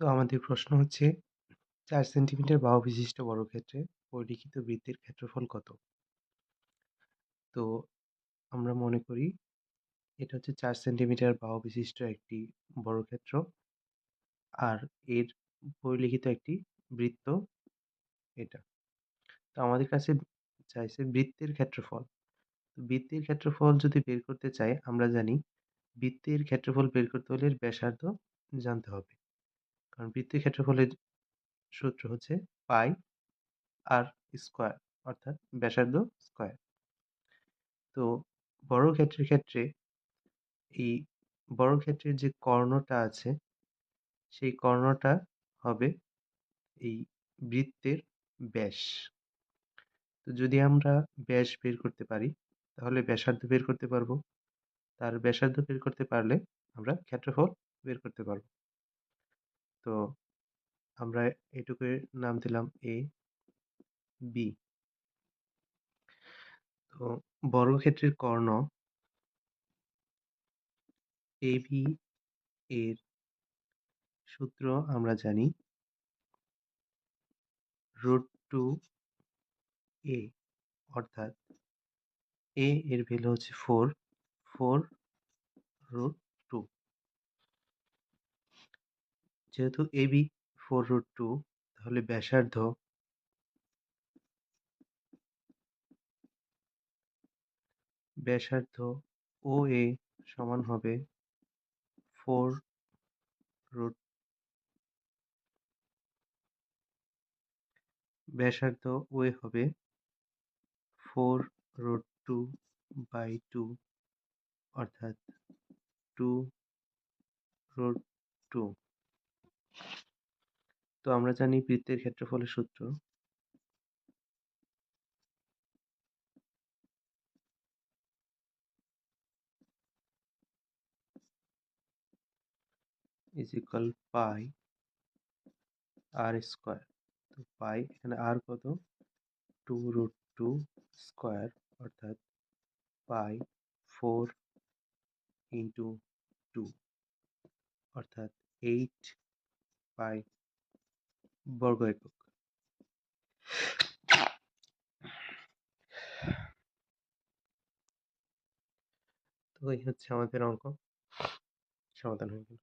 তো আমাদের প্রশ্ন হচ্ছে ৪ সেন্টিমিটার বাহু বিশিষ্ট বর্গক্ষেত্রে পরিলিখিত বৃত্তের ক্ষেত্রফল কত? তো আমরা মনে করি এটা হচ্ছে ৪ সেন্টিমিটার বাহু বিশিষ্ট একটি বর্গক্ষেত্র আর এর পরিলিখিত একটি বৃত্ত এটা। তো আমাদের কাছে চাইছে বৃত্তের ক্ষেত্রফল। বৃত্তের ক্ষেত্রফল যদি বের করতে চাই, আমরা জানি বৃত্তের ক্ষেত্রফল বের করতে হলে ব্যাসার্ধ জানতে হবে। কারণ বৃত্তের ক্ষেত্রফলের সূত্র হচ্ছে পাই আর স্কোয়ার, অর্থাৎ ব্যাসার্ধ স্কোয়ার। তো বড় ক্ষেত্রের ক্ষেত্রে এই বড় ক্ষেত্রের যে কর্ণটা আছে, সেই কর্ণটা হবে এই বৃত্তের ব্যাস। তো যদি আমরা ব্যাস বের করতে পারি, তাহলে ব্যাসার্ধ বের করতে পারব। তার ব্যাসার্ধ বের করতে পারলে আমরা ক্ষেত্রফল বের করতে পারব। তো আমরা এটুকুর নাম দিলাম এ বি তো বর্গক্ষেত্রের কর্ণ এ বি এর সূত্র আমরা জানি রুট টু এ অর্থাৎ এ এর ভ্যালু হচ্ছে ফোর ফোর রুট টু যেহেতু A B four root two তাহলে ব্যাসার্ধ ব্যাসার্ধ ও এ সমান হবে ফোর রুট ব্যাসার্ধ ও এ হবে four root two by two অর্থাৎ টু রুট টু তো আমরা জানি বৃত্তের ক্ষেত্রফলের সূত্র। is equal pi r square তো পাই এখানে আর কত? টু রুট টু স্কোয়ার অর্থাৎ পাই ফোর ইন্টু টু অর্থাৎ এইট পাই বর্গ একক। তো এই হচ্ছে আমাদের অঙ্ক। সমাধান হয়ে গেল।